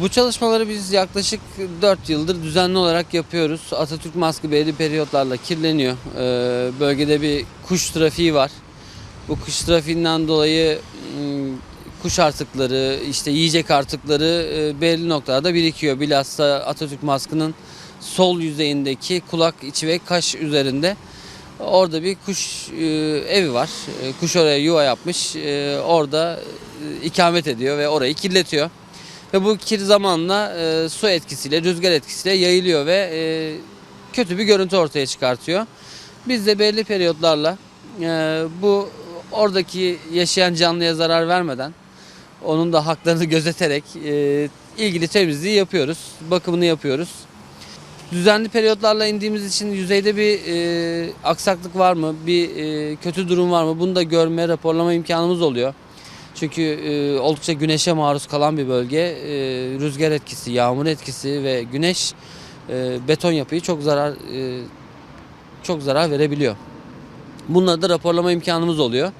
Bu çalışmaları biz yaklaşık 4 yıldır düzenli olarak yapıyoruz. Atatürk maskı belli periyotlarla kirleniyor. Ee, bölgede bir kuş trafiği var. Bu kuş trafiğinden dolayı ım, kuş artıkları, işte yiyecek artıkları e, belli noktalarda birikiyor. Bilhassa Atatürk maskının sol yüzeyindeki kulak içi ve kaş üzerinde orada bir kuş e, evi var. E, Kuş oraya yuva yapmış. Orada ikamet ediyor ve orayı kirletiyor. Ve bu kir zamanla e, su etkisiyle, rüzgar etkisiyle yayılıyor ve e, kötü bir görüntü ortaya çıkartıyor. Biz de belli periyotlarla e, bu oradaki yaşayan canlıya zarar vermeden, onun da haklarını gözeterek e, ilgili temizliği yapıyoruz, bakımını yapıyoruz. Düzenli periyotlarla indiğimiz için yüzeyde bir e, aksaklık var mı, bir e, kötü durum var mı bunu da görme, raporlama imkanımız oluyor. Çünkü e, oldukça güneşe maruz kalan bir bölge. E, rüzgar etkisi, yağmur etkisi ve güneş e, beton yapıyı çok zarar e, çok zarar verebiliyor. Bunları da raporlama imkanımız oluyor.